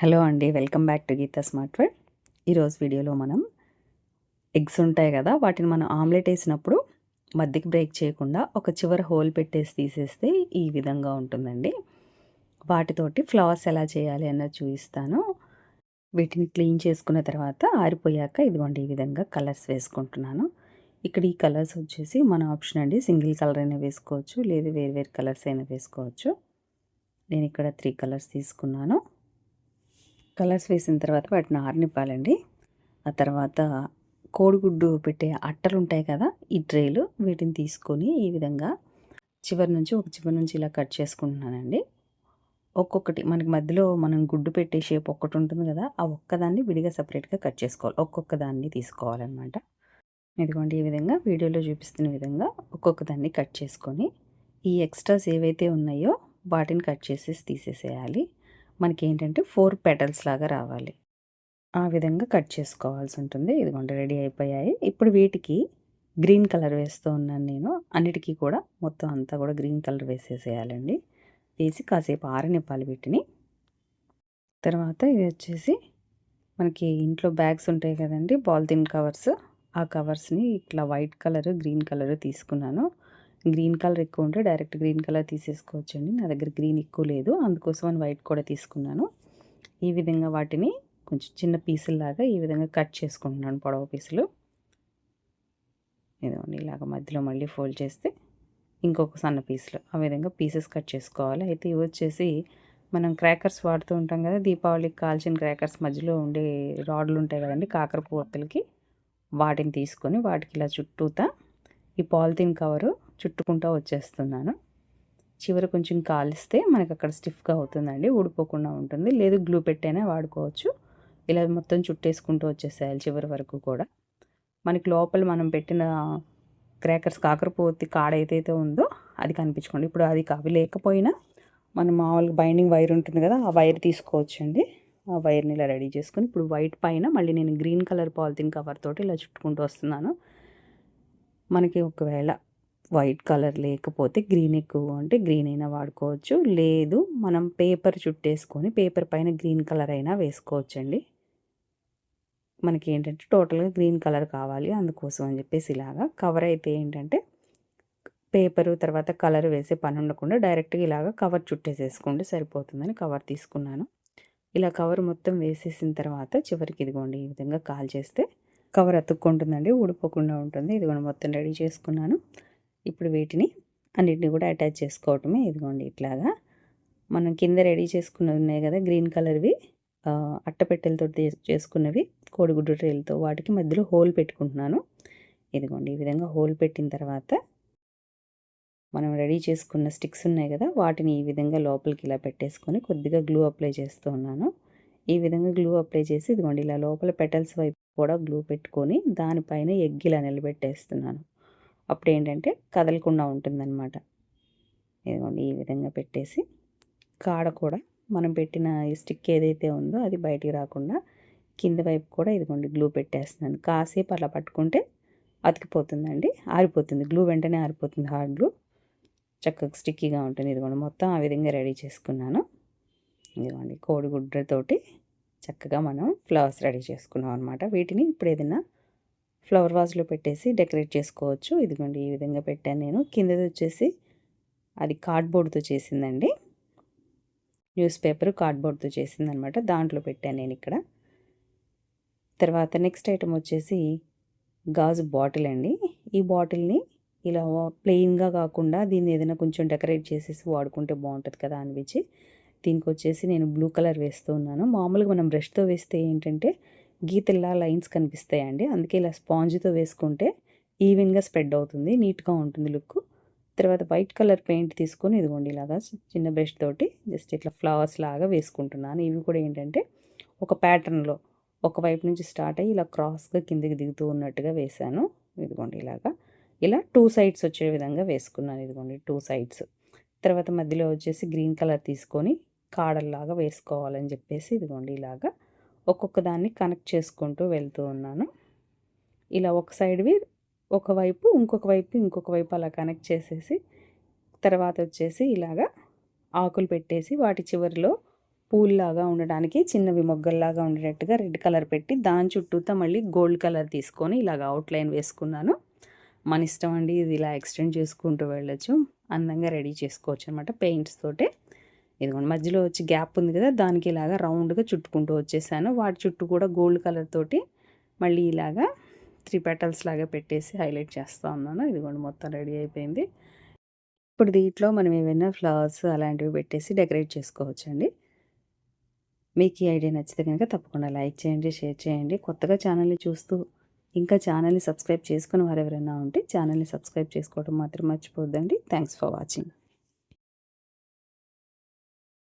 Hello అండి welcome back to Geetha smart word. ఈరోజు వీడియోలో మనం ఎగ్స్ ఉంటాయి కదా వాటిని మనం ఆమ్లెట్ వేసినప్పుడు మధ్యకి బ్రేక్ చేయకుండా ఒక చివర హోల్ పెట్టేసి తీసేస్తే ఈ విధంగా ఉంటుందండి. వాటితోటి ఫ్లవర్స్ ఎలా చేయాలి అన్నది చూపిస్తాను. వీటిని క్లీన్ చేసుకున్న తర్వాత ఆరిపోయాక ఇదిగోండి ఈ విధంగా కలర్స్ వేసుకుంటున్నాను. ఇక్కడ ఈ కలర్స్ వచ్చేసి మన ఆప్షన్ అండి సింగిల్ కలర్ అయినా వేసుకోవచ్చు లేదు వేరు వేరు కలర్స్ అయినా వేసుకోవచ్చు. నేను ఇక్కడ త్రీ కలర్స్ తీసుకున్నాను. కలర్స్ వేసిన తర్వాత వాటిని ఆరనివ్వాలండి. ఆ తర్వాత కోడిగుడ్డు పెట్టే అట్టలు ఉంటాయి కదా ఈ ట్రేలు వీటిని తీసుకొని ఈ విధంగా చివరి నుంచి ఒక చివరి నుంచి ఇలా కట్ చేసుకుంటున్నానండి. ఒక్కొక్కటి మనకి మధ్యలో మనం గుడ్డు పెట్టే షేప్ ఒక్కటి ఉంటుంది కదా ఆ ఒక్కదాన్ని విడిగా సపరేట్గా కట్ చేసుకోవాలి. ఒక్కొక్క దాన్ని తీసుకోవాలన్నమాట. ఇదిగోండి ఈ విధంగా వీడియోలో చూపిస్తున్న విధంగా ఒక్కొక్క దాన్ని కట్ చేసుకొని ఈ ఎక్స్ట్రాస్ ఏవైతే ఉన్నాయో వాటిని కట్ చేసేసి తీసేసేయాలి. మనకి ఏంటంటే ఫోర్ పెటల్స్ లాగా రావాలి. ఆ విధంగా కట్ చేసుకోవాల్సి ఉంటుంది. ఇదిగోండి రెడీ అయిపోయాయి. ఇప్పుడు వీటికి గ్రీన్ కలర్ వేస్తూ ఉన్నాను నేను. అన్నిటికీ కూడా మొత్తం అంతా కూడా గ్రీన్ కలర్ వేసేసేయాలండి. వేసి కాసేపు ఆరనిప్పాలి వీటిని. తర్వాత ఇది వచ్చేసి మనకి ఇంట్లో బ్యాగ్స్ ఉంటాయి కదండి పాలిథిన్ కవర్స్. ఆ కవర్స్ని ఇట్లా వైట్ కలర్ గ్రీన్ కలర్ తీసుకున్నాను. గ్రీన్ కలర్ ఎక్కువ ఉంటే డైరెక్ట్ గ్రీన్ కలర్ తీసేసుకోవచ్చండి. నా దగ్గర గ్రీన్ ఎక్కువ లేదు. అందుకోసం అని వైట్ కూడా తీసుకున్నాను. ఈ విధంగా వాటిని కొంచెం చిన్న పీసుల్లాగా ఈ విధంగా కట్ చేసుకుంటున్నాను పొడవ పీసులు. ఇదిగోండి ఇలాగ మధ్యలో మళ్ళీ ఫోల్డ్ చేస్తే ఇంకొక సన్న పీసులు. ఆ విధంగా పీసెస్ కట్ చేసుకోవాలి. అయితే ఇవి వచ్చేసి మనం క్రాకర్స్ వాడుతూ ఉంటాం కదా దీపావళికి కాల్చిన క్రాకర్స్ మధ్యలో ఉండే రాడ్లు ఉంటాయి కదండి కాకర పూతలకి వాటిని తీసుకొని వాటికి ఇలా చుట్టూతా ఈ పాలిథిన్ కవరు చుట్టుకుంటూ వచ్చేస్తున్నాను. చివరి కొంచెం కాలిస్తే మనకి అక్కడ స్టిఫ్గా అవుతుందండి ఊడిపోకుండా ఉంటుంది. లేదు గ్లూ పెట్టైనా వాడుకోవచ్చు. ఇలా మొత్తం చుట్టేసుకుంటూ వచ్చేసేయాలి చివరి వరకు కూడా. మనకి లోపల మనం పెట్టిన క్రాకర్స్ కాకరపోతి కాడ ఏదైతే ఉందో అది కనిపించుకోండి. ఇప్పుడు అది అవి లేకపోయినా మనం మామూలుగా బైండింగ్ వైర్ ఉంటుంది కదా ఆ వైర్ తీసుకోవచ్చండి. ఆ వైర్ని ఇలా రెడీ చేసుకొని ఇప్పుడు వైట్ పైన మళ్ళీ నేను గ్రీన్ కలర్ పాలిథిన్ కవర్ తోటి ఇలా చుట్టుకుంటూ వస్తున్నాను. మనకి ఒకవేళ వైట్ కలర్ లేకపోతే గ్రీన్ ఎక్కువ అంటే గ్రీన్ అయినా వాడుకోవచ్చు. లేదు మనం పేపర్ చుట్టేసుకొని పేపర్ పైన గ్రీన్ కలర్ అయినా వేసుకోవచ్చండి. మనకి ఏంటంటే టోటల్గా గ్రీన్ కలర్ కావాలి అందుకోసం అని చెప్పేసి ఇలాగా కవర్ అయితే ఏంటంటే పేపరు తర్వాత కలర్ వేసే పని ఉండకుండా డైరెక్ట్గా ఇలాగ కవర్ చుట్టేసేసుకుంటే సరిపోతుందని కవర్ తీసుకున్నాను. ఇలా కవర్ మొత్తం వేసేసిన తర్వాత చివరికి ఇదిగోండి ఈ విధంగా కాల్ చేస్తే కవర్ అతుక్కుంటుందండి ఊడిపోకుండా ఉంటుంది. ఇదిగోండి మొత్తం రెడీ చేసుకున్నాను. ఇప్పుడు వీటిని అన్నిటిని కూడా అటాచ్ చేసుకోవటమే. ఇదిగోండి ఇట్లాగా. మనం కింద రెడీ చేసుకున్నవి ఉన్నాయి కదా గ్రీన్ కలర్వి అట్టపెట్టెలతో చేసుకున్నవి కోడిగుడ్డు ట్రేలతో వాటికి మధ్యలో హోల్ పెట్టుకుంటున్నాను. ఇదిగోండి ఈ విధంగా హోల్ పెట్టిన తర్వాత మనం రెడీ చేసుకున్న స్టిక్స్ ఉన్నాయి కదా వాటిని ఈ విధంగా లోపలికి ఇలా పెట్టేసుకొని కొద్దిగా గ్లూ అప్లై చేస్తూ ఉన్నాను. ఈ విధంగా గ్లూ అప్లై చేసి ఇదిగోండి ఇలా లోపల పెటల్స్ వైపు కూడా గ్లూ పెట్టుకొని దానిపైన ఎగ్ ఇలా నిలబెట్టేస్తున్నాను. అప్పుడు ఏంటంటే కదలకుండా ఉంటుందన్నమాట. ఇదిగోండి ఈ విధంగా పెట్టేసి కాడ కూడా మనం పెట్టిన ఈ స్టిక్ ఏదైతే ఉందో అది బయటికి రాకుండా కింద వైపు కూడా ఇదిగోండి గ్లూ పెట్టేస్తున్నాను. కాసేపు అలా పట్టుకుంటే అతికిపోతుందండి ఆరిపోతుంది. గ్లూ వెంటనే ఆరిపోతుంది హార్డ్ గ్లూ. చక్కగా స్టిక్కీగా ఉంటుంది. ఇదిగోండి మొత్తం ఆ విధంగా రెడీ చేసుకున్నాను. ఇదిగోండి కోడిగుడ్డతోటి చక్కగా మనం ఫ్లవర్స్ రెడీ చేసుకున్నాం అనమాట వీటిని ఇప్పుడు ఏదైనా ఫ్లవర్ వాజ్లో పెట్టేసి డెకరేట్ చేసుకోవచ్చు. ఇదిగోండి ఈ విధంగా పెట్టాను నేను. కిందది వచ్చేసి అది కార్డ్బోర్డ్తో చేసిందండి. న్యూస్ పేపర్ కార్డ్బోర్డ్తో చేసిందనమాట. దాంట్లో పెట్టాను నేను ఇక్కడ. తర్వాత నెక్స్ట్ ఐటమ్ వచ్చేసి గాజు బాటిల్ అండి. ఈ బాటిల్ని ఇలా ప్లెయిన్గా కాకుండా దీన్ని ఏదైనా కొంచెం డెకరేట్ చేసేసి వాడుకుంటే బాగుంటుంది కదా అనిపించి దీనికి వచ్చేసి నేను బ్లూ కలర్ వేస్తూ ఉన్నాను. మామూలుగా మనం బ్రష్తో వేస్తే ఏంటంటే గీతల్లా లైన్స్ కనిపిస్తాయండి. అందుకే ఇలా స్పాంజ్తో వేసుకుంటే ఈవెన్గా స్ప్రెడ్ అవుతుంది నీట్గా ఉంటుంది లుక్. తర్వాత వైట్ కలర్ పెయింట్ తీసుకొని ఇదిగోండి ఇలాగా చిన్న బ్రష్ తోటి జస్ట్ ఇట్లా ఫ్లవర్స్ లాగా వేసుకుంటున్నాను. ఇవి కూడా ఏంటంటే ఒక ప్యాటర్న్లో ఒకవైపు నుంచి స్టార్ట్ అయ్యి ఇలా క్రాస్గా కిందకి దిగుతూ ఉన్నట్టుగా వేశాను. ఇదిగోండి ఇలాగా. ఇలా టూ సైడ్స్ వచ్చే విధంగా వేసుకున్నాను ఇదిగోండి టూ సైడ్స్. తర్వాత మధ్యలో వచ్చేసి గ్రీన్ కలర్ తీసుకొని కాడల్లాగా వేసుకోవాలని చెప్పేసి ఇదిగోండి ఇలాగా ఒక్కొక్క దాన్ని కనెక్ట్ చేసుకుంటూ వెళ్తూ ఉన్నాను. ఇలా ఒక సైడ్వి ఒకవైపు ఇంకొక వైపు ఇంకొక వైపు అలా కనెక్ట్ చేసేసి తర్వాత వచ్చేసి ఇలాగా ఆకులు పెట్టేసి వాటి చివరిలో పూల్లాగా ఉండడానికి చిన్నవి మొగ్గల్లాగా ఉండేటట్టుగా రెడ్ కలర్ పెట్టి దాని చుట్టూతో మళ్ళీ గోల్డ్ కలర్ తీసుకొని ఇలాగ అవుట్లైన్ వేసుకున్నాను. మన ఇష్టం అండి ఇది ఇలా ఎక్స్టెండ్ చేసుకుంటూ వెళ్ళొచ్చు. అందంగా రెడీ చేసుకోవచ్చు అనమాట పెయింట్స్ తోటే. ఇదిగోండి మధ్యలో వచ్చి గ్యాప్ ఉంది కదా దానికి ఇలాగా రౌండ్గా చుట్టుకుంటూ వచ్చేసాను. వాటి చుట్టూ కూడా గోల్డ్ కలర్ తోటి మళ్ళీ ఇలాగా త్రీ పెటల్స్ లాగా పెట్టేసి హైలైట్ చేస్తూ ఉన్నాను. ఇదిగోండి మొత్తం రెడీ అయిపోయింది. ఇప్పుడు దీంట్లో మనం ఏమైనా ఫ్లవర్స్ అలాంటివి పెట్టేసి డెకరేట్ చేసుకోవచ్చండి. మీకు ఈ ఐడియా నచ్చితే కనుక తప్పకుండా లైక్ చేయండి షేర్ చేయండి. కొత్తగా ఛానల్ని చూస్తూ ఇంకా ఛానల్ని సబ్స్క్రైబ్ చేసుకుని వారు ఎవరైనా ఉంటే ఛానల్ని సబ్స్క్రైబ్ చేసుకోవడం మాత్రం మర్చిపోద్దండి థ్యాంక్స్ ఫర్ వాచింగ్.